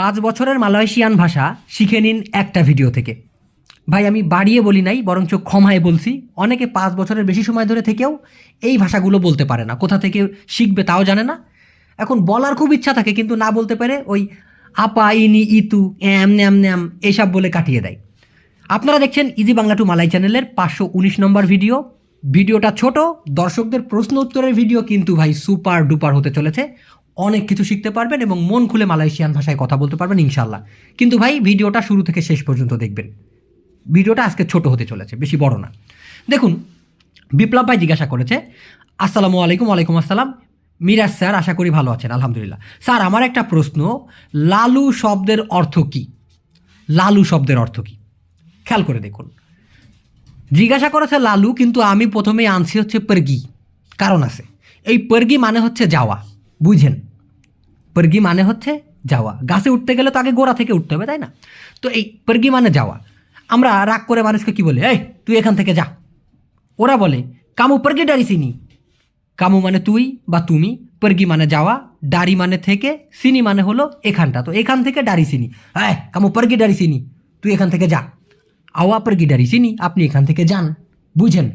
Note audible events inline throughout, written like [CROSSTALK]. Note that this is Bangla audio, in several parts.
পাঁচ বছরের মালয়েশিয়ান ভাষা শিখে নিন একটা ভিডিও থেকে। ভাই, আমি বাড়িয়ে বলি নাই, বরঞ্চ ক্ষমায় বলছি, অনেকে পাঁচ বছরের বেশি সময় ধরে থেকেও এই ভাষাগুলো বলতে পারে না। কোথা থেকে শিখবে তাও জানে না। এখন বলার খুব ইচ্ছা থাকে, কিন্তু না বলতে পারে ওই আপা, ইনি, ইতু এম ন্যাম ন্যাম এইসব বলে কাটিয়ে দেয়। আপনারা দেখছেন ইজি বাংলা টু মালাই চ্যানেলের পাঁচশো উনিশ নম্বর ভিডিও। ভিডিওটা ছোট, দর্শকদের প্রশ্ন উত্তরের ভিডিও কিন্তু ভাই সুপার ডুপার হতে চলেছে। অনেক কিছু শিখতে পারবেন এবং মন খুলে মালয়েশিয়ান ভাষায় কথা বলতে পারবেন ইনশাল্লাহ কিন্তু ভাই, ভিডিওটা শুরু থেকে শেষ পর্যন্ত দেখবেন। ভিডিওটা আজকে ছোট হতে চলেছে, বেশি বড় না। দেখুন, বিপ্লব ভাই জিজ্ঞাসা করেছে, আসসালামু আলাইকুম, ওয়ালাইকুম আসসালাম। মিরাজ স্যার, আশা করি ভালো আছেন, আলহামদুলিল্লাহ। স্যার, আমার একটা প্রশ্ন, লালু শব্দের অর্থ কী? লালু শব্দের অর্থ কী? খেয়াল করে দেখুন। জিজ্ঞাসা করেছে লালু, কিন্তু আমি প্রথমেই আনছি হচ্ছে পর্গি, কারণ আছে। এই পর্গি মানে হচ্ছে যাওয়া। বুঝেন। পর্গি মানে হচ্ছে যাওয়া। গাছে উঠতে গেলে তো আগে গোড়া থেকে উঠতে হবে, তাই না? তো এই পর্গি মানে যাওয়া। আমরা রাগ করে মানুষকে কি বলি, এই, তুই এখান থেকে যা। ওরা বলে, কামু, পরগি ডারি ডারিসিনি কামু মানে তুই বা তুমি, পর্গি মানে যাওয়া ডারি মানে থেকে সিনি মানে হলো এখানটা। তো এখান থেকে ডারি সিনি হ্যাঁ কামু, পরগি ডারি সিনি তুই এখান থেকে যা। আওয়া, পর্গি ডারি সিনি আপনি এখান থেকে যান। বুঝেন?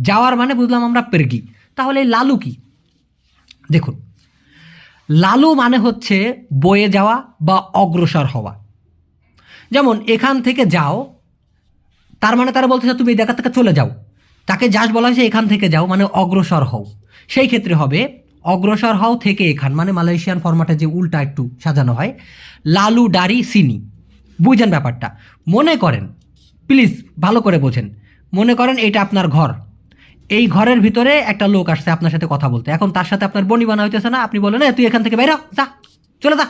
যাওয়ার মানে বুঝলাম আমরা পেরগি। তাহলে লালু কি? দেখুন লালু মানে হচ্ছে বয়ে যাওয়া বা অগ্রসর হওয়া। যেমন, এখান থেকে যাও, তার মানে তারা বলতেছে, তুমি এই জায়গা থেকে চলে যাও। তাকে যাস বলা হয়েছে, এখান থেকে যাও মানে অগ্রসর হও। সেই ক্ষেত্রে হবে, অগ্রসর হও থেকে এখান মানে মালয়েশিয়ান ফরম্যাটে যে উল্টা একটু সাজানো হয়, লালু ডারি সিনি। বুঝেন ব্যাপারটা। মনে করেন, প্লিজ ভালো করে বোঝেন। মনে করেন এটা আপনার ঘর। এই ঘরের ভিতরে একটা লোক আসছে আপনার সাথে কথা বলতে। এখন তার সাথে আপনার বনি বানা হইতেছে না আপনি বলেন "এ, তুই এখান থেকে বেরো যা চলে যা।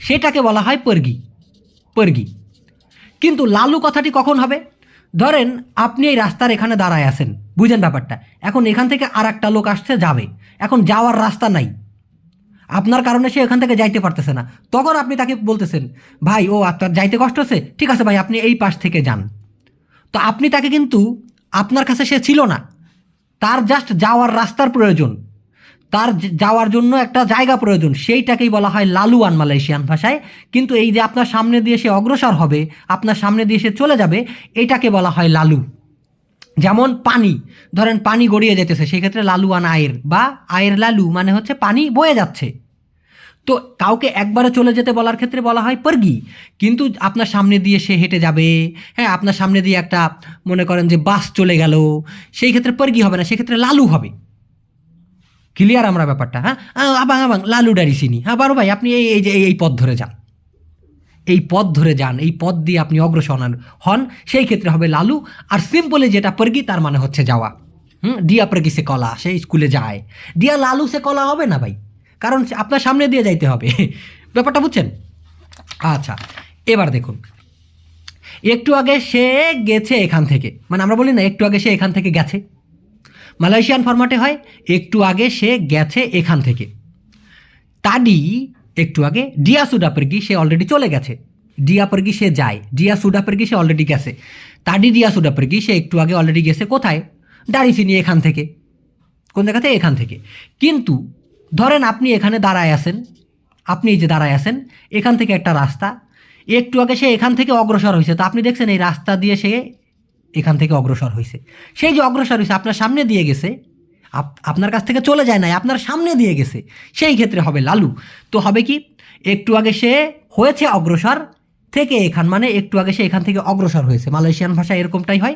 সেটাকে বলা হয় পর্গি পর্গি। কিন্তু লালু কথাটি কখন হবে? ধরেন আপনি এই রাস্তার এখানে দাঁড়ায় আছেন বুঝেন ব্যাপারটা। এখন এখান থেকে আর একটা লোক আসছে যাবে। এখন যাওয়ার রাস্তা নাই। আপনার কারণে সে এখান থেকে যাইতে পারতেছে না। তখন আপনি তাকে বলতেছেন ভাই ও আপনার যাইতে কষ্ট হচ্ছে? ঠিক আছে ভাই আপনি এই পাশ থেকে যান। তো আপনি তাকে কিন্তু আপনার কাছে সে ছিল না। তার জাস্ট যাওয়ার রাস্তার প্রয়োজন। তার যাওয়ার জন্য একটা জায়গা প্রয়োজন, সেইটাকেই বলা হয় লালুয়ান মালয়েশিয়ান ভাষায়। কিন্তু এই যে আপনার সামনে দিয়ে সে অগ্রসর হবে, আপনার সামনে দিয়ে সে চলে যাবে, এটাকে বলা হয় লালু। যেমন পানি, ধরেন পানি গড়িয়ে যেতেছে, সেক্ষেত্রে লালুয়ান আয়ের বা আয়ের লালু মানে হচ্ছে পানি বয়ে যাচ্ছে। তো কাউকে একবারে চলে যেতে বলার ক্ষেত্রে বলা হয় পর্গি। কিন্তু আপনার সামনে দিয়ে সে হেঁটে যাবে। হ্যাঁ আপনার সামনে দিয়ে একটা মনে করেন যে বাস চলে গেল। সেই ক্ষেত্রে পর্গি হবে না সেক্ষেত্রে লালু হবে। ক্লিয়ার আমরা ব্যাপারটা হ্যাঁ? আবাং আবাং, লালু ডারিসিনি হ্যাঁ বারো ভাই, আপনি এই এই যে, এই- পথ ধরে যান। এই পথ ধরে যান, এই পথ দিয়ে আপনি অগ্রসর হন- সেই ক্ষেত্রে হবে লালু। আর সিম্পলি যেটা পর্গি, তার মানে হচ্ছে যাওয়া। হুম ডিয়া পর্গি সে কলা, সে স্কুলে যায়। ডিয়া লালু সে কলা হবে না ভাই? কারণ আপনার সামনে দিয়ে যাইতে হবে। [LAUGHS] ব্যাপারটা বুঝছেন? আচ্ছা এবার দেখুন। একটু আগে সে গেছে এখান থেকে। মানে আমরা বলি না, একটু আগে সে এখান থেকে গেছে। মালয়েশিয়ান ফরম্যাটে হয়, একটু আগে সে গেছে এখান থেকে। তাডি একটু আগে, ডিয়া সুডাপেরগি সে অলরেডি চলে গেছে। ডিয়া পরগি সে যায়, ডিয়া সুডাপেরগি সে অলরেডি গেছে। তাডি ডিয়া সুডাপেরগি সে একটু আগে অলরেডি গেছে কোথায়? দাঁড়িয়েছিনি এখান থেকে। কোন জায়গা থেকে এখান থেকে। কিন্তু ধরেন আপনি এখানে দাঁড়ায় আছেন, আপনি এই যে দাঁড়ায় আছেন, এখান থেকে একটা রাস্তা, একটু আগে সে এখান থেকে অগ্রসর হয়েছে, তো আপনি দেখছেন এই রাস্তা দিয়ে সে এখান থেকে অগ্রসর হয়েছে। সেই যে অগ্রসর হয়েছে, আপনার সামনে দিয়ে গেছে, আপ- আপনার কাছ থেকে চলে যায় নাই, আপনার সামনে দিয়ে গেছে, সেই ক্ষেত্রে হবে লালু। তো হবে কি, একটু আগে সে হয়েছে অগ্রসর, থেকে এখান মানে একটু আগে সে এখান থেকে অগ্রসর হয়েছে। মালয়েশিয়ান ভাষা এরকমটাই হয়,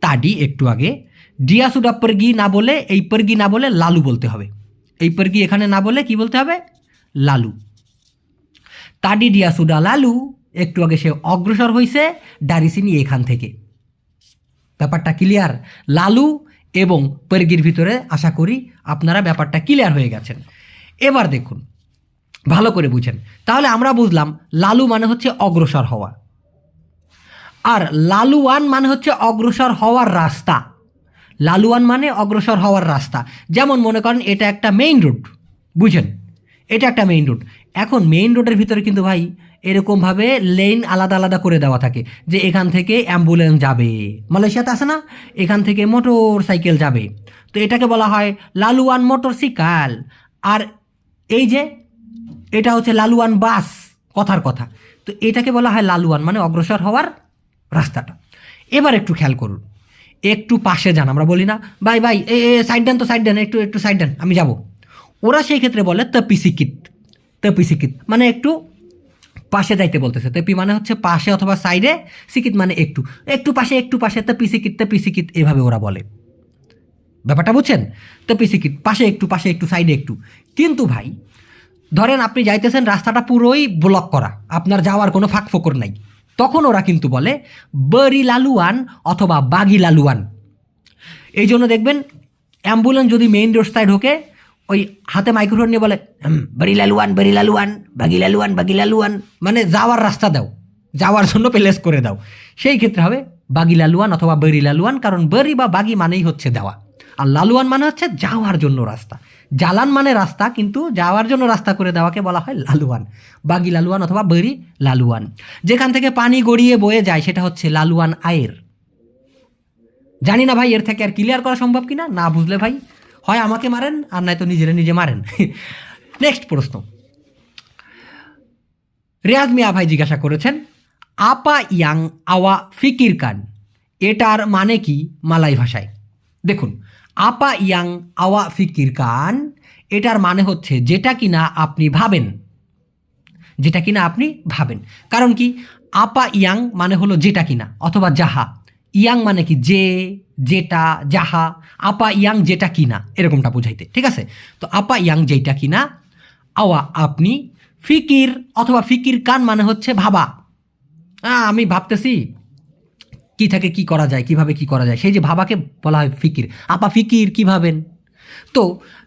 তাডি একটু আগে ডিয়াসুডা পর্গি না বলে এই পর্গি না বলে লালু বলতে হবে। এই পর্গি এখানে না বলে কি বলতে হবে? লালু। তাডি ডিয়াসুডা লালু, একটু আগে সে অগ্রসর হয়েছে ডারিসিনি এখান থেকে। ব্যাপারটা ক্লিয়ার লালু এবং পর্গির ভিতরে আশা করি আপনারা ব্যাপারটা ক্লিয়ার হয়ে গেছেন। এবার দেখুন, ভালো করে বুঝেন। তাহলে আমরা বুঝলাম লালু মানে হচ্ছে অগ্রসর হওয়া। আর লালুয়ান মানে হচ্ছে অগ্রসর হওয়ার রাস্তা। লালুয়ান মানে অগ্রসর হওয়ার রাস্তা। যেমন মনে করেন এটা একটা মেইন রোড বুঝেন? এটা একটা মেইন রোড এখন মেইন রোডের ভিতরে কিন্তু ভাই এরকমভাবে লেন আলাদা আলাদা করে দেওয়া থাকে যে এখান থেকে অ্যাম্বুলেন্স যাবে। মালয়েশিয়াতে আছে না? এখান থেকে মোটর সাইকেল যাবে। তো এটাকে বলা হয় লালুয়ান মোটর সাইকেল আর এই যে এটা হচ্ছে লালুয়ান বাস, কথার কথা। তো এটাকে বলা হয় লালুয়ান মানে অগ্রসর হওয়ার রাস্তাটা। এবার একটু খেয়াল করুন। একটু পাশে যান, আমরা বলি না, ভাই ভাই, এ সাইড দেন তো সাইড দেন, একটু একটু সাইড দেন, আমি যাব। ওরা সেই ক্ষেত্রে বলে, তপি সিকিত তপি সিকিত। মানে একটু পাশে যাইতে বলতেছে। তেপি মানে হচ্ছে পাশে অথবা সাইডে সিকিত মানে একটু। একটু পাশে একটু পাশে, তেপি সিকিত তেপি সিকিত, এভাবে ওরা বলে। ব্যাপারটা বুঝছেন? তেপি সিকিত, পাশে একটু পাশে একটু সাইডে একটু। কিন্তু ভাই, ধরেন আপনি যাইতেছেন, রাস্তাটা পুরোই ব্লক করা। আপনার যাওয়ার কোনো ফাঁক ফোকর নাই। তখন ওরা কিন্তু বলে বরি লালুয়ান অথবা বাগি লালুয়ান। এই জন্য দেখবেন অ্যাম্বুলেন্স যদি মেইন রাস্তায় ঢোকে ওই হাতে মাইক্রোফোন নিয়ে বলে "হুম, বাড়ি লালুয়ান বাড়ি লালুয়ান বাগি লালুয়ান বাগি লালুয়ান। মানে যাওয়ার রাস্তা দাও যাওয়ার জন্য প্লেস করে দাও। সেই ক্ষেত্রে হবে বাগি লালুয়ান অথবা বরি লালুয়ান কারণ বরি বা বাগি মানেই হচ্ছে দেওয়া। আর লালুয়ান মানে হচ্ছে যাওয়ার জন্য রাস্তা। জালান মানে রাস্তা, কিন্তু যাওয়ার জন্য রাস্তা করে দেওয়াকে বলা হয় লালুয়ান। বাগি লালুয়ান অথবা বরি লালুয়ান। যেখান থেকে পানি গড়িয়ে বয়ে যায় সেটা হচ্ছে লালুয়ান আয়ের। জানি না ভাই, এর থেকে আর ক্লিয়ার করা সম্ভব কিনা? না বুঝলে ভাই, হয় আমাকে মারেন আর নয়তো নিজেরা নিজে মারেন। [LAUGHS] নেক্সট প্রশ্ন। রেয়াজ মিয়া ভাই জিজ্ঞাসা করেছেন, আপা ইয়াং আওয়া ফিকির কান? এটার মানে কি মালাই ভাষায়? দেখুন আপা ইয়াং আওয়া ফিকির কান এটার মানে হচ্ছে যেটা কিনা আপনি ভাবেন যেটা কিনা আপনি ভাবেন কারণ কি আপা ইয়াং মানে হলো যেটা কিনা অথবা যাহা ইয়াং মানে কি যে যেটা যাহা আপা ইয়াং যেটা কিনা এরকমটা বোঝাইতে ঠিক আছে তো আপা ইয়াং যেটা কিনা আওয়া আপনি ফিকির অথবা ফিকির কান মানে হচ্ছে ভাবা আমি ভাবতেছি কি থেকে কি করা যায়, কীভাবে কি করা যায়? সেই যে ভাবাকে বলা হয় ফিকির। আপা ফিকির কি ভাবেন তো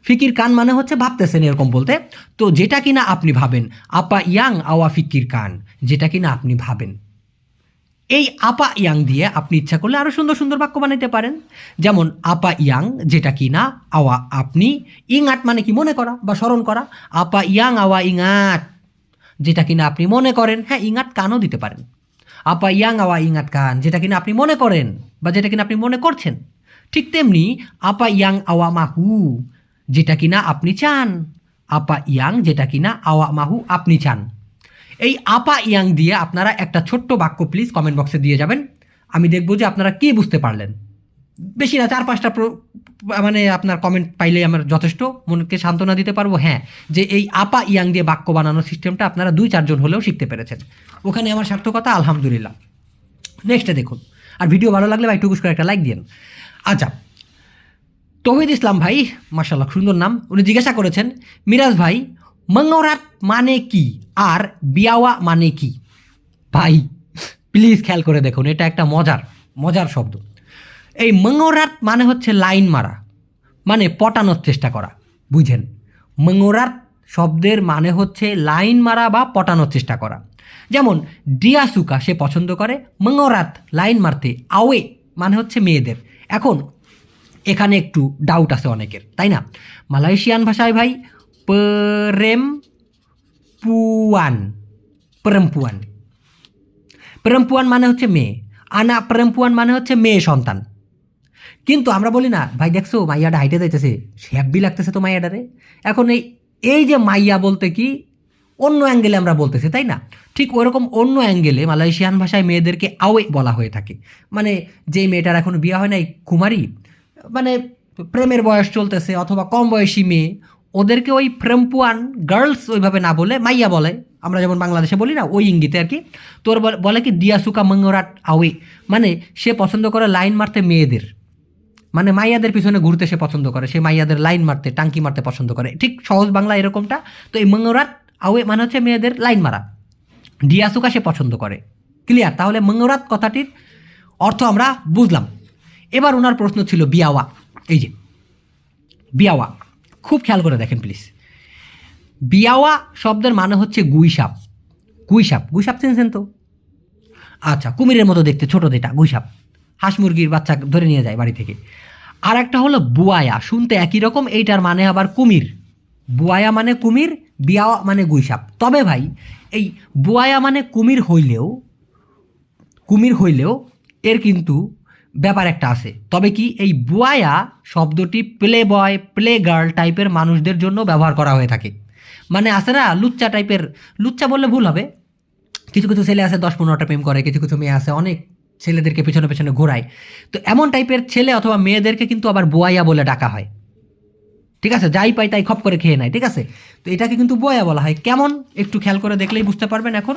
ফিকির কান মানে হচ্ছে ভাবতেছেন এরকম বলতে, তো যেটা কিনা আপনি ভাবেন, আপা ইয়াং, আওয়া ফিকির কান, যেটা কিনা আপনি ভাবেন। এই আপা ইয়াং দিয়ে আপনি ইচ্ছা করলে আরও সুন্দর সুন্দর বাক্য বানাইতে পারেন। যেমন, আপা ইয়াং, যেটা কিনা আওয়া আপনি ইং ইংআট মানে কি মনে করা বা স্মরণ করা? আপা ইয়াং, আওয়া ইংআট যেটা কিনা আপনি মনে করেন হ্যাঁ ইংআট কানও দিতে পারেন। আপা ইয়াং আওয়া ইংআট কান, যেটা কিনা আপনি মনে করেন বা যেটা কিনা আপনি মনে করছেন। ঠিক তেমনি আপা ইয়াং আওয়া মাহু, যেটা কিনা আপনি চান। আপা ইয়াং, যেটা কিনা আওয়া মাহু আপনি চান। এই আপা ইয়াং দিয়ে আপনারা একটা ছোট্ট বাক্য প্লিজ কমেন্ট বক্সে দিয়ে যাবেন। আমি দেখব যে আপনারা কি বুঝতে পারলেন। বেশি না, চার পাঁচটা মানে আপনার কমেন্ট পাইলে আমার যথেষ্ট। মনকে সান্ত্বনা দিতে পারব হ্যাঁ। যে এই আপা ইয়াং দিয়ে বাক্য বানানোর সিস্টেমটা আপনারা দুই চারজন হলেও শিখতে পেরেছেন। ওখানে আমার সার্থকতা, আলহামদুলিল্লাহ। নেক্সটে দেখুন। আর ভিডিও ভালো লাগলে ভাই, টুকুস করে একটা লাইক দিন আচ্ছা তহিদ ইসলাম ভাই মার্শাল্লাহ সুন্দর নাম। উনি জিজ্ঞাসা করেছেন, মিরাজ ভাই, মঙ্গরাত মানে কি? আর বিয়াওয়া মানে কি? ভাই প্লিজ খেয়াল করে দেখুন, এটা একটা মজার মজার শব্দ। এই মঙ্গরাত মানে হচ্ছে লাইন মারা মানে পটানোর চেষ্টা করা, বুঝেন? মঙ্গরাত শব্দের মানে হচ্ছে লাইন মারা বা পটানোর চেষ্টা করা। যেমন, ডিয়াসুকা সে পছন্দ করে, মঙ্গরাত লাইন মারতে আওয়ে মানে হচ্ছে মেয়েদের। এখন, এখানে একটু ডাউট আছে অনেকের, তাই না? মালয়েশিয়ান ভাষায় ভাই, প্রেম পুয়ান প্রেমপুয়ান প্রেমপুয়ান মানে হচ্ছে মেয়ে, আনা প্রেমপুয়ান মানে হচ্ছে মেয়ে সন্তান। কিন্তু আমরা বলি না, ভাই, দেখছ, মাইয়াটা হাইটে যাইতেছে হ্যাব্বি লাগতেছে তো মাইয়াটারে? এখন এই এই যে মাইয়া বলতে কি, অন্য অ্যাঙ্গেলে আমরা বলতেছি, তাই না? ঠিক ওরকম অন্য অ্যাঙ্গেলে মালয়েশিয়ান ভাষায় মেয়েদেরকে আওয়ে বলা হয়ে থাকে। মানে যেই মেয়েটার এখনও বিয়ে হয় নাই, কুমারী মানে প্রেমের বয়স চলতেছে অথবা কম বয়সী মেয়ে, ওদেরকে ওই প্রেমপুয়ান গার্লস ওইভাবে না বলে মাইয়া বলে। আমরা যেমন বাংলাদেশে বলি না, ওই ইঙ্গিতে আর কি। তোর বলে কি দিয়াসুকা মঙ্গরাট আওয়ে মানে সে পছন্দ করে লাইন মারতে মেয়েদের। মানে মাইয়াদের পিছনে ঘুরতে সে পছন্দ করে, সে মাইয়াদের লাইন মারতে, টাঙ্কি মারতে পছন্দ করে। ঠিক সহজ বাংলা এরকমটা। তো এই মঙ্গরাত আওয়ে মানে হচ্ছে মেয়েদের লাইন মারা। ডিয়াসুকা সে পছন্দ করে। ক্লিয়ার তাহলে মঙ্গরাত কথাটির অর্থ আমরা বুঝলাম। এবার ওনার প্রশ্ন ছিল বিয়াওয়া। এই যে, বিয়াওয়া। খুব খেয়াল করে দেখেন প্লিজ বিয়াওয়া শব্দের মানে হচ্ছে গুইসাপ। গুইসাপ। গুইসাপ চিনছেন তো? আচ্ছা কুমিরের মতো দেখতে, ছোটো যেটা, গুইসাপ। হাঁস মুরগির বাচ্চা ধরে নিয়ে যায় বাড়ি থেকে। আর একটা হলো বুয়ায়া। শুনতে একই রকম, এইটার মানে আবার কুমির। বুয়ায়া মানে কুমির বিয়া মানে গুইসাপ। তবে ভাই, এই বুয়ায়া মানে কুমির হইলেও কুমির হইলেও এর কিন্তু ব্যাপার একটা আছে। তবে কি এই বুয়ায়া শব্দটি প্লে বয়, প্লে গার্ল টাইপের মানুষদের জন্য ব্যবহার করা হয়ে থাকে। মানে আছে না, লুচ্চা টাইপের, লুচ্চা বললে ভুল হবে। কিছু কিছু ছেলে আছে, দশ পনেরোটা প্রেম করে, কিছু কিছু মেয়ে আছে, অনেক ছেলেদেরকে পেছনে পেছনে ঘোরায়। তো এমন টাইপের ছেলে অথবা মেয়েদেরকে কিন্তু আবার বোয়াইয়া বলে ডাকা হয়। ঠিক আছে? যাই পাই তাই খপ করে খেয়ে নেয়, ঠিক আছে? তো এটাকে কিন্তু বয়া বলা হয়। কেমন? একটু খেয়াল করে দেখলেই বুঝতে পারবেন এখন।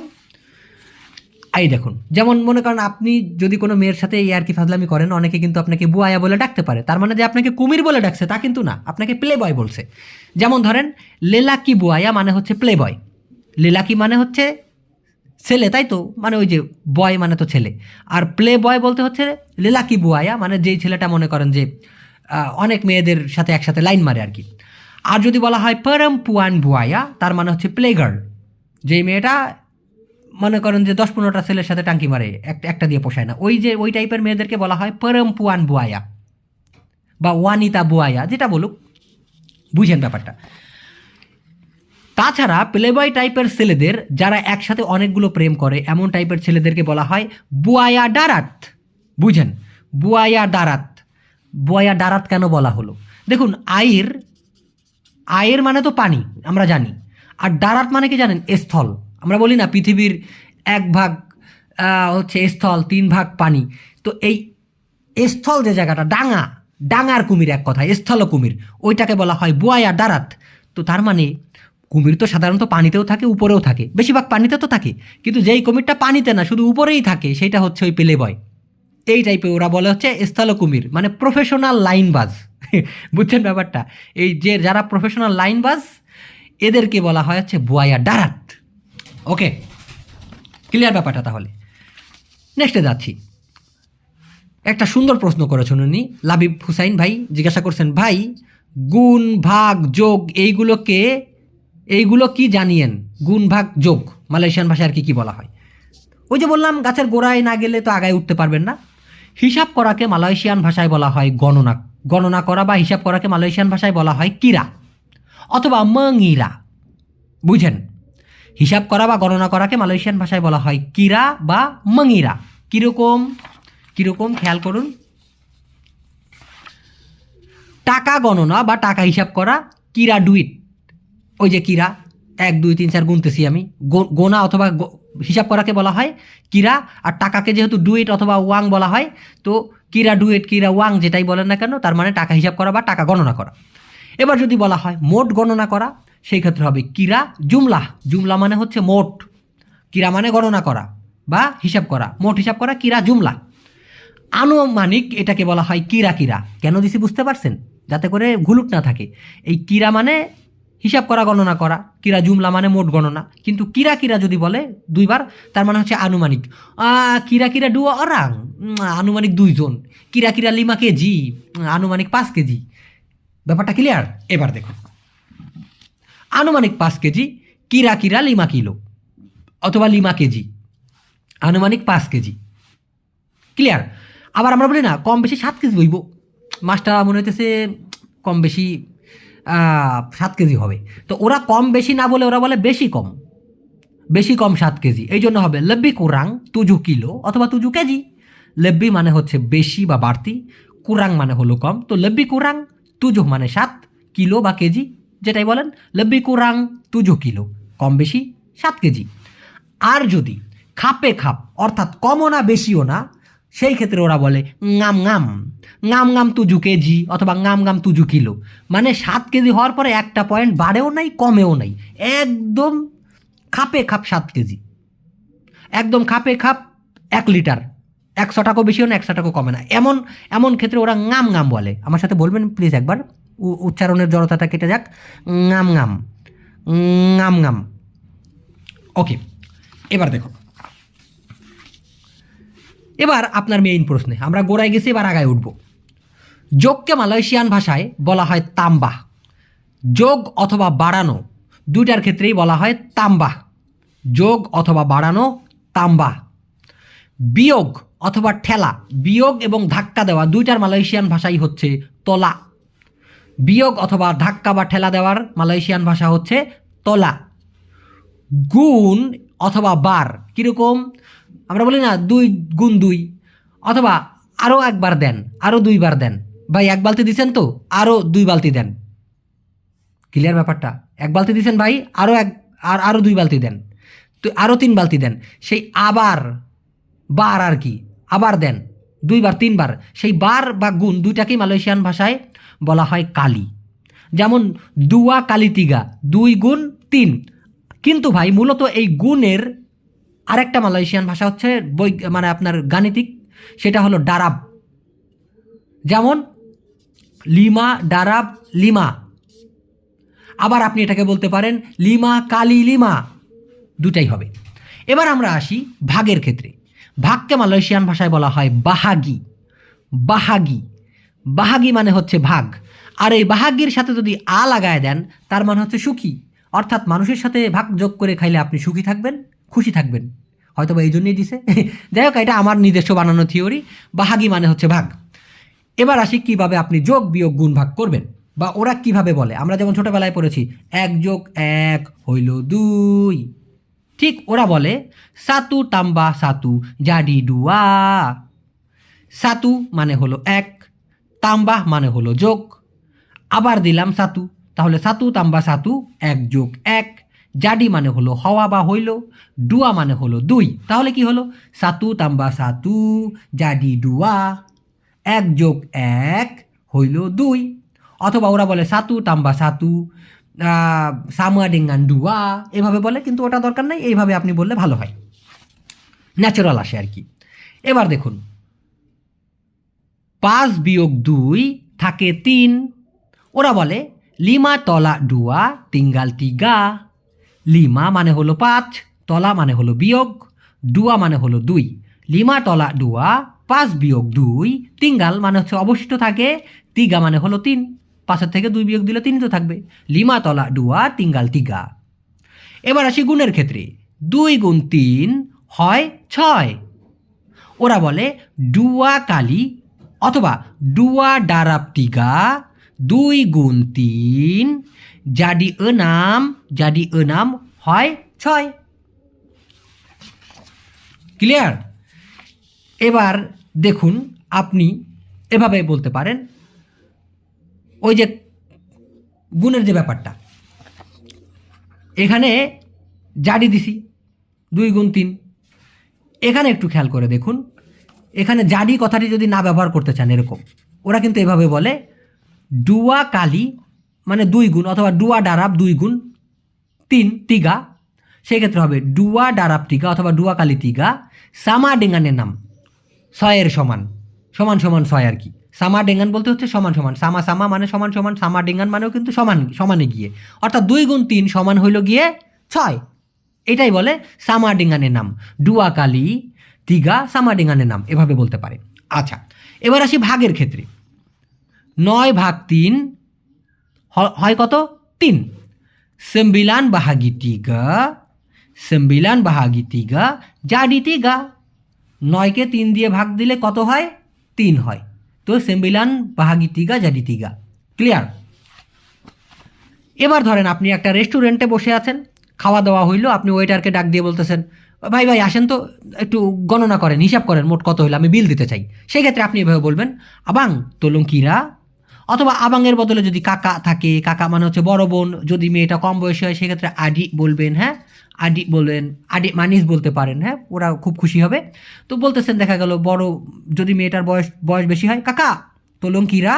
এই দেখুন, যেমন মনে করেন আপনি যদি কোনো মেয়ের সাথে এই আর কি ফাজলামি করেন, অনেকে কিন্তু আপনাকে বুয়ায়া বলে ডাকতে পারে। তার মানে যে আপনাকে কুমির বলে ডাকছে, তা কিন্তু না। আপনাকে প্লে বয় বলছে। যেমন ধরেন, লেলাকি বুয়ায়া মানে হচ্ছে প্লে বয় লেলাকি মানে হচ্ছে ছেলে, তাই তো? মানে ওই যে বয় মানে তো ছেলে। আর প্লে বয় বলতে হচ্ছে লেলাকি বুয়ায়া মানে যেই ছেলেটা মনে করেন যে অনেক মেয়েদের সাথে একসাথে লাইন মারে আর কি। আর যদি বলা হয় পরম পুয়ান বুয়ায়া তার মানে হচ্ছে প্লে গার্ল যেই মেয়েটা মনে করেন যে দশ পনেরোটা ছেলের সাথে টাঙ্কি মারে, একটা একটা দিয়ে পোষায় না। ওই যে, ওই টাইপের মেয়েদেরকে বলা হয় পরম পুয়ান বুয়ায়া বা ওয়ানিতা বুয়ায়া যেটা বলুক। বুঝেন ব্যাপারটা। তাছাড়া প্লেবয় টাইপের ছেলেদের যারা একসাথে অনেকগুলো প্রেম করে, এমন টাইপের ছেলেদেরকে বলা হয় বুয়ায়া ডারাত। বুঝেন? বুয়ায়া ডারাত। বুয়ায়া ডারাত কেন বলা হলো? দেখুন আয়ের আয়ের মানে তো পানি, আমরা জানি। আর ডারাত মানে কি জানেন? স্থল। আমরা বলি না পৃথিবীর এক ভাগ হচ্ছে স্থল, তিন ভাগ পানি। তো এই স্থল যে জায়গাটা, ডাঙা, ডাঙার কুমির এক কথা স্থল কুমির ওইটাকে বলা হয় বুয়ায়া ডারাত। তো তার মানে কুমির তো সাধারণত পানিতেও থাকে, উপরেও থাকে। বেশিরভাগ পানিতে তো থাকে, কিন্তু যেই কুমিরটা পানিতে না, শুধু উপরেই থাকে, সেটা হচ্ছে ওই পেলে বয় এই টাইপের ওরা বলে হচ্ছে স্থল কুমির মানে প্রফেশনাল লাইনবাজ। [LAUGHS] বুঝছেন ব্যাপারটা? এই যে যারা প্রফেশনাল লাইনবাজ, এদেরকে বলা হয় হচ্ছে বুয়ায়া ডারাত। ওকে ক্লিয়ার ব্যাপারটা তাহলে। নেক্সটে যাচ্ছি। একটা সুন্দর প্রশ্ন করেছেন উনি, লাবিব হুসাইন ভাই, জিজ্ঞাসা করছেন, ভাই, গুণ, ভাগ, যোগ, এইগুলোকে এইগুলো কি জানিয়েন? গুণ ভাগ যোগ, মালয়েশিয়ান ভাষায় আর কি কি বলা হয়? ওই যে বললাম, গাছের গোড়ায় না গেলে তো আগায় উঠতে পারবেন না। হিসাব করাকে মালয়েশিয়ান ভাষায় বলা হয় গণনা। গণনা করা বা হিসাব করাকে মালয়েশিয়ান ভাষায় বলা হয় কিরা অথবা মঙিরা। বুঝেন? হিসাব করা বা গণনা করাকে মালয়েশিয়ান ভাষায় বলা হয় কিরা বা মঙিরা। কীরকম? কীরকম? খেয়াল করুন। টাকা গণনা বা টাকা হিসাব করা, কিরা ডুইট। ওই যে কিরা, এক, দুই, তিন, চার গুনতেছি আমি। গোনা অথবা হিসাব করাকে বলা হয় কিরা, আর টাকাকে যেহেতু ডুয়েট অথবা ওয়াং বলা হয়, তো কিরা ডুয়েট, কিরা ওয়াং যেটাই বলেন না কেন, তার মানে টাকা হিসাব করা বা টাকা গণনা করা। এবার যদি বলা হয় মোট গণনা করা, সেই ক্ষেত্রে হবে কিরা, জুমলা। জুমলা মানে হচ্ছে মোট। কিরা মানে গণনা করা বা হিসাব করা। মোট হিসাব করা, কিরা, জুমলা। আনুমানিক এটাকে বলা হয় কিরা কিরা। কেন দিছি বুঝতে পারছেন? যাতে করে ঘুলুট না থাকে। এই কিরা মানে হিসাব করা, গণনা করা। কিরা জুমলা মানে মোট গণনা। কিন্তু কিরা কিরা যদি বলে দুইবার, তার মানে হচ্ছে আনুমানিক। কিরা কিরা ডু অরাং আনুমানিক দুইজন। কিরা কিরা লিমা কেজি আনুমানিক পাঁচ কেজি। ব্যাপারটা ক্লিয়ার এবার দেখুন। আনুমানিক পাঁচ কেজি, কিরা কিরা লিমা কিলো। অথবা লিমা কেজি। আনুমানিক পাঁচ কেজি। ক্লিয়ার আবার আমরা বলি না, কম বেশি সাত কেজি বইব মাছটা মনে হইতেছে কম বেশি সাত কেজি হবে। তো ওরা কম বেশি না বলে ওরা বলে বেশি কম। বেশি কম সাত কেজি। এই জন্য হবে লেব্বি কুরাং, তুজু কিলো অথবা তুজু কেজি। লেব্বি মানে হচ্ছে বেশি বা বাড়তি, কুরাং মানে হলো কম। তো লেব্বি কুরাং, তুজু মানে সাত কিলো বা কেজি, যেটাই বলেন। লেব্বি কুরাং, তুজু কিলো, কম বেশি সাত কেজি। আর যদি খাপে খাপ, অর্থাৎ কমও না, বেশিও না সেই ক্ষেত্রে ওরা বলে ngaম ngaম ngaম ngaম তুজু কেজি অথবা ngaম ngaম তুজু কিলো। মানে সাত কেজি হওয়ার পরে একটা পয়েন্ট বাড়েও নাই, কমেও নাই। একদম খাপে খাপ সাত কেজি। একদম খাপে খাপ এক লিটার। একশো টাকা বেশিও না, একশো টাকা কমে না। এমন এমন ক্ষেত্রে ওরা ngaম ngaম বলে। আমার সাথে বলবেন প্লিজ একবার। উচ্চারণের জড়তাটা কেটে যাক। ngaম ngaম ngaম ngaম ওকে এবার দেখো। এবার আপনার মেইন প্রশ্নে, আমরা গোড়ায় গেছি, এবার আগায় উঠব। যোগকে মালয়েশিয়ান ভাষায় বলা হয় তাম্বা যোগ অথবা বাড়ানো, দুইটার ক্ষেত্রেই বলা হয় তাম্বা যোগ অথবা বাড়ানো তাম্বা বিয়োগ অথবা ঠেলা, বিয়োগ এবং ধাক্কা দেওয়া দুইটার মালয়েশিয়ান ভাষাই হচ্ছে তলা। বিয়োগ অথবা ধাক্কা বা ঠেলা দেওয়ার মালয়েশিয়ান ভাষা হচ্ছে তলা। গুণ অথবা বার, কীরকম? আমরা বলি না দুই গুণ দুই, অথবা আরও একবার দেন আরও দুইবার দেন। ভাই, এক বালতি দিচ্ছেন তো আরও দুই বালতি দেন। ক্লিয়ার ব্যাপারটা? এক বালতি দিছেন ভাই আরও এক, আর আরও দুই বালতি দেন। তো আরও তিন বালতি দেন। সেই আবার, বার আর কি, আবার দেন। দুইবার, তিনবার। সেই বার বা গুণ দুইটাকেই মালয়েশিয়ান ভাষায় বলা হয় কালি। যেমন, দুয়া কালিতিগা দুই গুণ তিন। কিন্তু ভাই, মূলত এই গুণের আরেকটা মালয়েশিয়ান ভাষা হচ্ছে বৈ মানে আপনার গাণিতিক, সেটা হলো ডারাব। যেমন, লিমা, ডারাব, লিমা। আবার আপনি এটাকে বলতে পারেন লিমা, কালি, লিমা। দুটাই হবে। এবার আমরা আসি ভাগের ক্ষেত্রে। ভাগকে মালয়েশিয়ান ভাষায় বলা হয় বাহাগি। বাহাগি। বাহাগি মানে হচ্ছে ভাগ। আর এই বাহাগির সাথে যদি আ লাগায় দেন, তার মানে হচ্ছে সুখী। অর্থাৎ মানুষের সাথে ভাগ যোগ করে খাইলে আপনি সুখী থাকবেন। খুশি থাকবেন। হয়তো বা এই জন্যই দিছে। [LAUGHS] যাই হোক, এটা আমার নিজস্ব বানানো থিওরি। বাহাগি মানে হচ্ছে ভাগ। এবার আসি কীভাবে আপনি যোগ, বিয়োগ, গুণ, ভাগ করবেন বা ওরা কীভাবে বলে। আমরা যেমন ছোটোবেলায় পড়েছি, এক যোগ এক হইল দুই। ঠিক ওরা বলে, সাতু তাম্বা সাতু জাডি ডুয়া। সাতু মানে হলো এক, তাম্বা মানে হলো যোগ। আবার দিলাম সাতু, তাহলে সাতু তাম্বা সাতু এক যোগ এক। জাডি মানে হলো হওয়া বা হইল, ডুয়া মানে হলো দুই। তাহলে কি হলো? সাতু তাম্বা সাতু, জাডি ডুয়া, এক যোগ এক হইল দুই। অথবা ওরা বলে সাতু তাম্বা সাতু সামুয়া ডেঙ্গান ডুয়া, এভাবে বলে, কিন্তু ওটা দরকার নেই, এইভাবে আপনি বললে ভালো হয়। ন্যাচারাল আসে আর কি। এবার দেখুন। পাঁচ বিয়োগ দুই থাকে তিন। ওরা বলে লিমা তলা ডুয়া, তিঙ্গাল তিগা। লিমা মানে হলো পাঁচ, তলা মানে হলো বিয়োগ ডুয়া মানে হলো দুই। লিমা, তলা ডুয়া পাঁচ বিয়োগ দুই, তিঙ্গাল মানে হচ্ছে অবশিষ্ট থাকে, তিগা মানে হলো তিন। পাঁচের থেকে দুই বিয়োগ দিলে তিনই তো থাকবে। লিমা, তলা ডুয়া তিঙ্গাল, তিগা। এবার আসি গুণের ক্ষেত্রে। দুই গুণ তিন হয় ছয়। ওরা বলে ডুয়া কালি অথবা ডুয়া ডারাপ তিগা দুই গুণ তিন নাম জাডি এ নাম হয় ছয়। ক্লিয়ার এবার দেখুন আপনি এভাবে বলতে পারেন। ওই যে গুণের যে ব্যাপারটা। এখানে জাডি দিছি, দুই গুণ তিন। এখানে একটু খেয়াল করে দেখুন। এখানে জাডি কথাটি যদি না ব্যবহার করতে চান এরকম, ওরা কিন্তু এভাবে বলে ডুয়া কালি মানে দুই গুণ অথবা ডুয়া ডারাব দুই গুণ তিন তিগা। সেক্ষেত্রে হবে ডুয়া ডারাব তিগা অথবা ডুয়া কালি তিগা। সামা ডেঙ্গানের নাম ছয়ের সমান। সমান সমান ছয় আর কি। সামা ডেঙ্গান বলতে হচ্ছে সমান সমান। সামা সামা মানে সমান সমান সামা ডেঙ্গান মানেও কিন্তু সমান, সমানে গিয়ে। অর্থাৎ দুই গুণ তিন সমান হইল গিয়ে ছয়। এটাই বলে সামা ডেঙ্গানের নাম। ডুয়া কালি তিগা সামা ডেঙ্গানের নাম। এভাবে বলতে পারে। আচ্ছা এবার আসি ভাগের ক্ষেত্রে। নয় ভাগ তিন হয় কত? তিন। sembilan bahagi tiga sembilan bahagi tiga jadi tiga নয়কে তিন দিয়ে ভাগ দিলে কত হয়? তিন হয়। তো সেম্বিলান বাহাগি তিগা, জাডি তিগা। ক্লিয়ার? এবার ধরেন আপনি একটা রেস্টুরেন্টে বসে আছেন, খাওয়া দাওয়া হইল, আপনি ওয়েটারকে ডাক দিয়ে বলতেছেন, ভাই ভাই, আসেন তো, একটু গণনা করেন, হিসাব করেন, মোট কত হইল, আমি বিল দিতে চাই। সেক্ষেত্রে আপনি এভাবে বলবেন, আবাং তলুং কিরা অথবা আবাংয়ের বদলে যদি কাকা থাকে, কাকা মানে হচ্ছে বড় বোন, যদি মেয়েটা কম বয়সী হয়, সেক্ষেত্রে আডি বলবেন হ্যাঁ? আডি বলবেন আডি মানিস বলতে পারেন হ্যাঁ? ওরা খুব খুশি হবে। তো বলতেছেন, দেখা গেল বড়, যদি মেয়েটার বয়স বয়স বেশি হয়, কাকা তলুং কিরা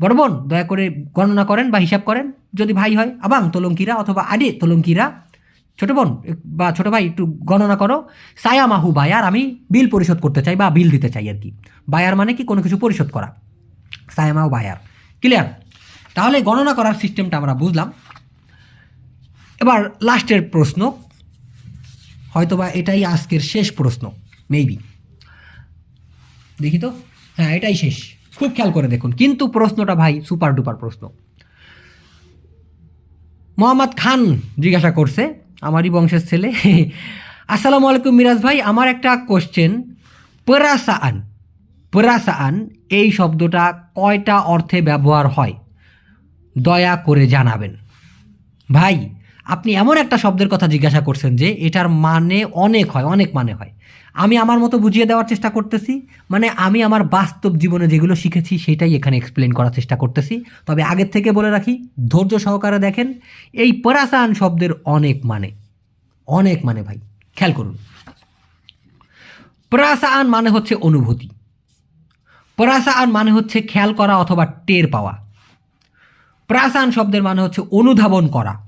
বড় বোন, দয়া করে গণনা করেন বা হিসাব করেন। যদি ভাই হয়, আবাং তলঙ্কিরা অথবা আডে তলঙ্কিরা ছোট বোন বা ছোট ভাই, একটু গণনা করো। সায়া মাহু বায়ার, আমি বিল পরিশোধ করতে চাই বা বিল দিতে চাই আর কি। বায়ার মানে কি? কোনো কিছু পরিশোধ করা। সায়া মাহু বায়ার ক্লিয়ার তাহলে গণনা করার সিস্টেমটা আমরা বুঝলাম। এবার লাস্টের প্রশ্ন। হয়তোবা এটাই আজকের শেষ প্রশ্ন মেবি দেখি তো? হ্যাঁ এটাই শেষ। খুব খেয়াল করে দেখুন। কিন্তু প্রশ্নটা ভাই সুপার ডুপার প্রশ্ন। মোহাম্মদ খান জিজ্ঞাসা করছে, আমারই বংশের ছেলে। [LAUGHS] আসসালামু আলাইকুম মিরাজ ভাই, আমার একটা কোশ্চেন পরাসাআন পরাসাআন এই শব্দটা কয়টা অর্থে ব্যবহার হয়? দয়া করে জানাবেন। ভাই, আপনি এমন একটা শব্দের কথা জিজ্ঞাসা করছেন যে এটার মানে অনেক হয়, অনেক মানে হয়। আমি আমার মতো বুঝিয়ে দেওয়ার চেষ্টা করতেছি মানে আমি আমার বাস্তব জীবনে যেগুলো শিখেছি সেটাই এখানে এক্সপ্লেন করার চেষ্টা করতেছি। তবে আগের থেকে বলে রাখি, ধৈর্য সহকারে দেখেন, এই পরাসান শব্দের অনেক মানে। অনেক মানে ভাই, খেয়াল করুন। পরাসান মানে হচ্ছে অনুভূতি। পরাসান মানে হচ্ছে খেয়াল করা অথবা টের পাওয়া। প্রাসান শব্দের মানে হচ্ছে অনুধাবন করা।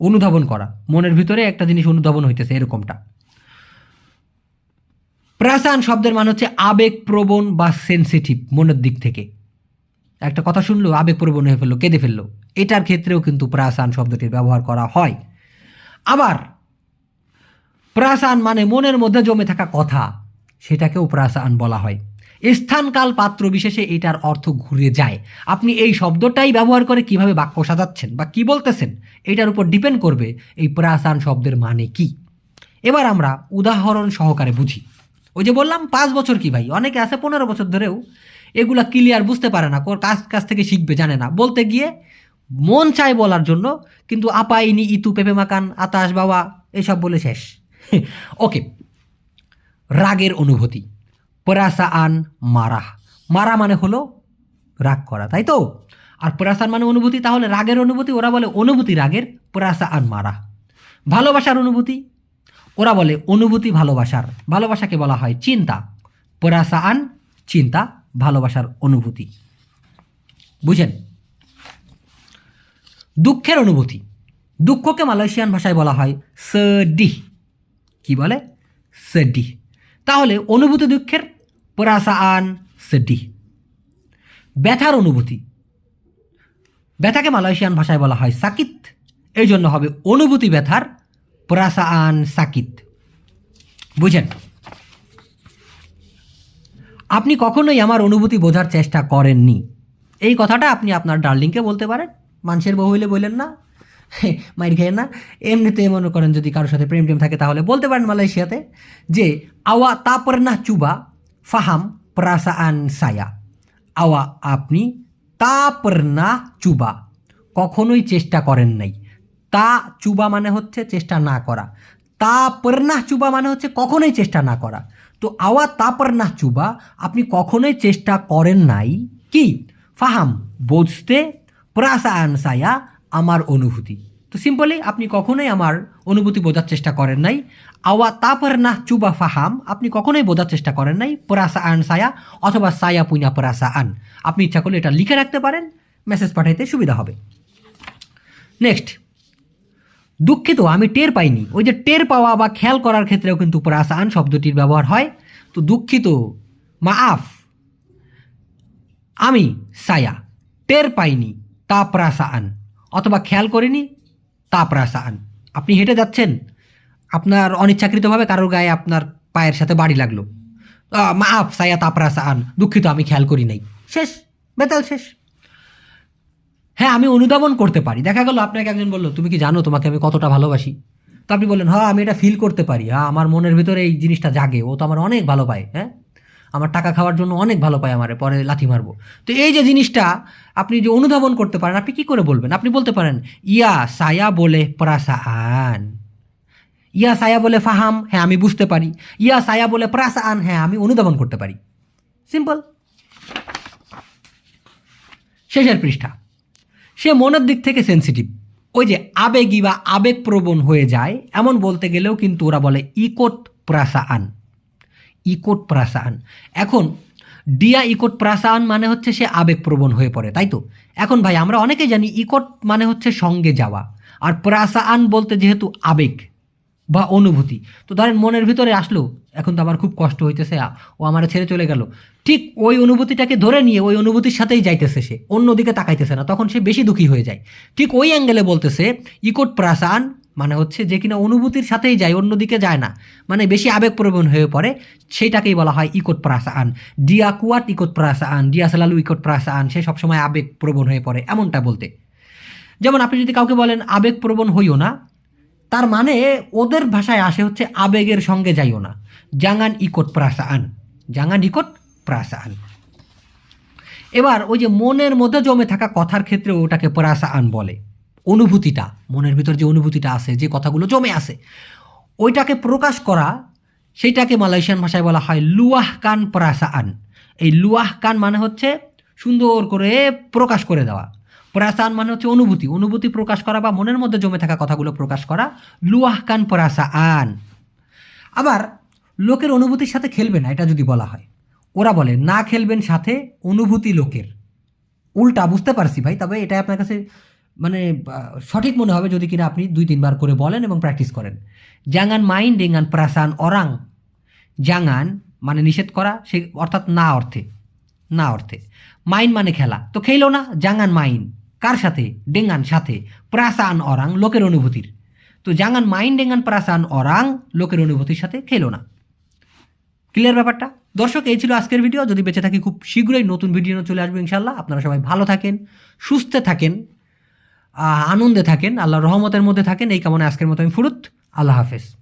অনুধাবন করা। মনের ভিতরে একটা জিনিস অনুধাবন হইতেছে এরকমটা। প্রাসান শব্দের মানে হচ্ছে আবেগপ্রবণ বা সেনসিটিভ মনের দিক থেকে। একটা কথা শুনলো, আবেগপ্রবণ হয়ে ফেলল, কেঁদে ফেলল। এটার ক্ষেত্রেও কিন্তু প্রাসান শব্দটির ব্যবহার করা হয়। আবার, প্রাসান মানে মনের মধ্যে জমে থাকা কথা, সেটাকেও প্রাসান বলা হয়। স্থানকাল পাত্র বিশেষে এটার অর্থ ঘুরে যায়। আপনি এই শব্দটাই ব্যবহার করে কীভাবে বাক্য সাজাচ্ছেন বা কি বলতেছেন, এটার উপর ডিপেন্ড করবে এই প্রাসান শব্দের মানে কি। এবার আমরা উদাহরণ সহকারে বুঝি। ওই যে বললাম, পাঁচ বছর কি ভাই? অনেকে আছে পনেরো বছর ধরেও এগুলা ক্লিয়ার বুঝতে পারে না কোর কাছ থেকে শিখবে, জানে না। বলতে গিয়ে মন চায় বলার জন্য, কিন্তু আপাইনি ইতু, পেপে মাকান আতাস বাবা এসব বলে শেষ। [LAUGHS] ওকে, রাগের অনুভূতি। পরাসা আন মারা মারা মানে হলো রাগ করা, তাই তো? আর পরাসান মানে অনুভূতি, তাহলে রাগের অনুভূতি, ওরা বলে অনুভূতি রাগের পরাসা আন মারা। ভালোবাসার অনুভূতি, ওরা বলে অনুভূতি ভালোবাসার। ভালোবাসাকে বলা হয় চিন্তা। পরাসা আন চিন্তা, ভালোবাসার অনুভূতি। বুঝেন? দুঃখের অনুভূতি। দুঃখকে মালয়েশিয়ান ভাষায় বলা হয় সডি কি বলে? সডি তাহলে অনুভূতি দুঃখের পরাসান সডি। ব্যথার অনুভূতি। ব্যথাকে মালয়েশিয়ান ভাষায় বলা হয় সাকিত। এই জন্য হবে অনুভূতি ব্যথার পরাসান সাকিত। বুঝেন? আপনি কখনোই আমার অনুভূতি বোঝার চেষ্টা করেননি। এই কথাটা আপনি আপনার ডার্লিংকে বলতে পারেন, মানুষের বউ হইলে বললেন না। [LAUGHS] মাইর খেয়ে না। এমনিতে মনে করেন যদি কারোর সাথে প্রেম টেম থাকে, তাহলে বলতে পারেন মালয়েশিয়াতে যে, আওয়া তাপর না চুবা ফাহাম প্রাসা আন সায়া। আওয়া আপনি তা না চুবা। কখনোই চেষ্টা করেন নাই। তা চুবা মানে হচ্ছে চেষ্টা না করা। তা না চুবা মানে হচ্ছে কখনোই চেষ্টা না করা। তো আওয়া তা না চুবা আপনি কখনোই চেষ্টা করেন নাই কি? ফাহাম, বুঝতে প্রাসা আনসায়া আমার অনুভূতি। তো সিম্পলি আপনি কখনোই আমার অনুভূতি বোঝার চেষ্টা করেন নাই। আওয়া তাপর না চুবা ফাহাম, আপনি কখনোই বোঝার চেষ্টা করেন নাই। পরাসা আন সায়া অথবা সায়া পুইনা পরাসা আন। আপনি ইচ্ছা করলে এটা লিখে রাখতে পারেন মেসেজ পাঠাইতে সুবিধা হবে। নেক্সট দুঃখিত, আমি টের পাইনি। ওই যে টের পাওয়া বা খেয়াল করার ক্ষেত্রেও কিন্তু পরাসা আন শব্দটির ব্যবহার হয়। তো দুঃখিত মা আফ আমি সায়া, টের পাইনি, তা প্রাসা আন। অথবা খেয়াল করিনি আন আপনি হেঁটে যাচ্ছেন আপনার অনিচ্ছাকৃতভাবে কারোর গায়ে আপনার পায়ের সাথে বাড়ি লাগল। আহ, মা আপ সায়া আন দুঃখিত আমি খেয়াল করি নাই। শেষ বেতাল শেষ। হ্যাঁ আমি অনুধাবন করতে পারি। দেখা গেল আপনাকে একজন বলল তুমি কি জানো তোমাকে আমি কতটা ভালোবাসি? তো আপনি বললেন হ্যাঁ আমি এটা ফিল করতে পারি। হ্যাঁ আমার মনের ভিতরে এই জিনিসটা জাগে। ও তো আমার অনেক ভালো পায় হ্যাঁ? আমার টাকা খাওয়ার জন্য অনেক ভালো পায় আমারে পরে লাথি মারবো। তো এই যে জিনিসটা আপনি যে অনুধাবন করতে পারেন, আপনি কি করে বলবেন? আপনি বলতে পারেন, ইয়া সায়া বলে প্রাসা আন ইয়া সায়া বলে ফাহাম? হ্যাঁ আমি বুঝতে পারি। ইয়া সায়া বলে প্রাসা আন হ্যাঁ আমি অনুধাবন করতে পারি। সিম্পল। শেষের পৃষ্ঠা। সে মনের দিক থেকে সেন্সিটিভ। ওই যে আবেগী বা আবেগপ্রবণ হয়ে যায়, এমন বলতে গেলেও কিন্তু ওরা বলে ইকোট প্রাসা আন ইকোট প্রাসান এখন ডিয়া ইকোট প্রাসান মানে হচ্ছে সে আবেগপ্রবণ হয়ে পড়ে, তাই তো? এখন ভাই, আমরা অনেকেই জানি ইকোট মানে হচ্ছে সঙ্গে যাওয়া, আর প্রাসান বলতে যেহেতু আবেগ বা অনুভূতি। তো ধরেন মনের ভিতরে আসলো, এখন তো আমার খুব কষ্ট হইতেছে, ও আমার ছেড়ে চলে গেল। ঠিক ওই অনুভূতিটাকে ধরে নিয়ে ওই অনুভূতির সাথেই যাইতেছে সে, অন্যদিকে তাকাইতেছে না, তখন সে বেশি দুঃখী হয়ে যায়। ঠিক ওই অ্যাঙ্গেলে বলতেছে ইকোট প্রাসান মানে হচ্ছে যে কিনা অনুভূতির সাথেই যায়, অন্যদিকে যায় না। মানে বেশি আবেগপ্রবণ হয়ে পড়ে সেইটাকেই বলা হয় ইকোট প্রাসান ডিয়া কুয়াট ইকোট প্রাসান ডিয়া সালালু ইকোট প্রাসান সে সবসময় আবেগপ্রবণ হয়ে পড়ে, এমনটা বলতে। যেমন আপনি যদি কাউকে বলেন আবেগপ্রবণ হইও না, তার মানে ওদের ভাষায় আসে হচ্ছে আবেগের সঙ্গে যাইও না। জাঙ্গান ইকোট প্রাসান জাঙ্গান ইকোট প্রাসান এবার ওই যে মনের মধ্যে জমে থাকা কথার ক্ষেত্রে ওটাকে প্রাসান বলে। অনুভূতিটা, মনের ভিতর যে অনুভূতিটা আছে, যে কথাগুলো জমে আছে, ওইটাকে প্রকাশ করা, সেইটাকে মালয়েশিয়ান ভাষায় বলা হয় লুয়াহ কান প্রাসান। এই লুয়াহ কান মানে হচ্ছে সুন্দর করে প্রকাশ করে দেওয়া। প্রাসান মানে হচ্ছে অনুভূতি। অনুভূতি প্রকাশ করা বা মনের মধ্যে জমে থাকা কথাগুলো প্রকাশ করা লুয়াহ কান প্রাসান। আবার লোকের অনুভূতির সাথে খেলবে না, এটা যদি বলা হয়। ওরা বলে, না খেলবেন সাথে অনুভূতি লোকের। উল্টা, বুঝতে পারছি ভাই, তবে এটা আপনার কাছে মানে সঠিক মনে হবে যদি কিনা আপনি দুই, তিনবার করে বলেন এবং প্র্যাকটিস করেন। জাঙ্গান মাইন ডেঙ্গান প্রাসান, অরাং। জাঙ্গান মানে নিষেধ করা, সে অর্থাৎ না অর্থে। না অর্থে। মাইন মানে খেলা। তো খেলো না জাঙ্গান মাইন। কার সাথে? ডেঙ্গান সাথে। প্রাসান, অরাং, লোকের অনুভূতির। তো জাঙ্গান মাইন ডেঙ্গান প্রাসান, অরাং, লোকের অনুভূতির সাথে খেলো না। ক্লিয়ার ব্যাপারটা? দর্শক, এই ছিল আজকের ভিডিও যদি বেঁচে থাকি, খুব শীঘ্রই নতুন ভিডিও চলে আসবে ইনশাল্লাহ আপনারা সবাই ভালো থাকেন, সুস্থে থাকেন। আনন্দে থাকেন আল্লাহ রহমতের মধ্যে থাকেন। এই কামনে আজকের মতো আমি ফুরুত। আল্লাহ হাফেজ।